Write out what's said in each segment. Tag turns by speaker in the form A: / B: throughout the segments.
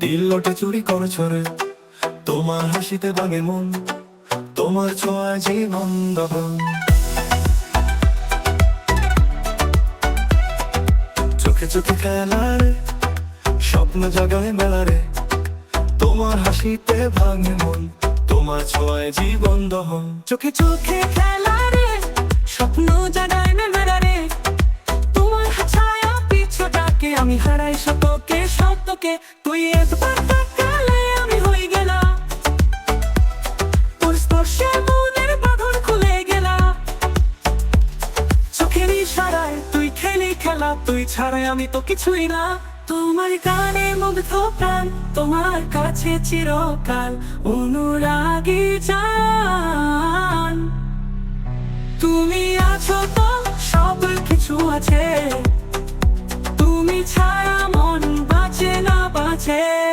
A: দিল চুরি করে তোমার হাসিতে মন, তোমার ছোঁয়ায় জীবন চোখে চোখে খেলা রে, স্বপ্ন জাগায় মেলা রে। তোমার হাসিতে ভাঙে মন, তোমার ছোঁয়ায় জীবন দহন।
B: চোখে চোখে খেলা রে, স্বপ্ন জাগায় আমি হারাই শতকে শতকে তুই একবার তাকালে আমি হয়ে গেলাম। তোর স্পর্শে মনের বাঁধন খুলে গেলা চোখের ইশারায় তুই খেলি খেলা, তুই ছাড়াই আমি তো কিছুই না। তোমার গানে মুগ্ধ প্রাণ, তোমার কাছে চিরকাল অনুরাগী জান তুমি আছো তো সব কিছু আছে। ছাড়া মন বাঁচে না বাঁচে।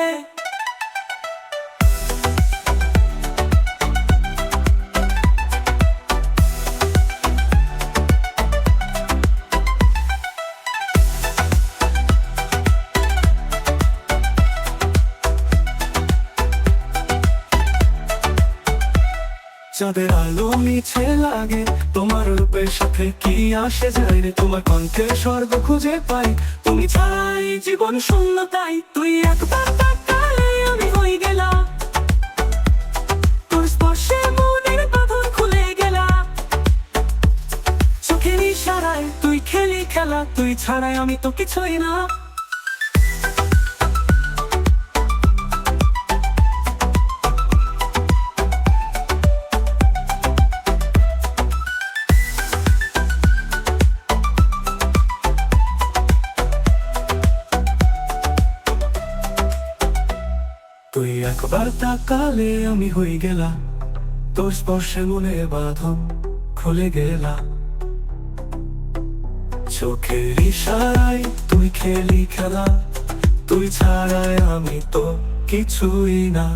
A: চাঁদের আলো মিছে লাগে। তোমার রূপের সাথে কি আসে যায় রে? তোমার কণ্ঠে স্বর্গ খুঁজে পাই।
B: তুমি ছাড়াই জীবন শূন্য তাই। তুই একবার তাকালে আমি গেলাম। তোর স্পর্শে মনের খুলে গেলা চোখের ইশারায় তুই খেলি খেলা। তুই ছাড়াই আমি তো কিছুই না।
A: তুই একবার তাকালে আমি হয়ে গেলাম তোর স্পর্শে মনে বাঁধন খুলে গেলা। চোখের ইশারায় তুই খেলি খেলা। তুই ছাড়াই আমি তো কিছুই না।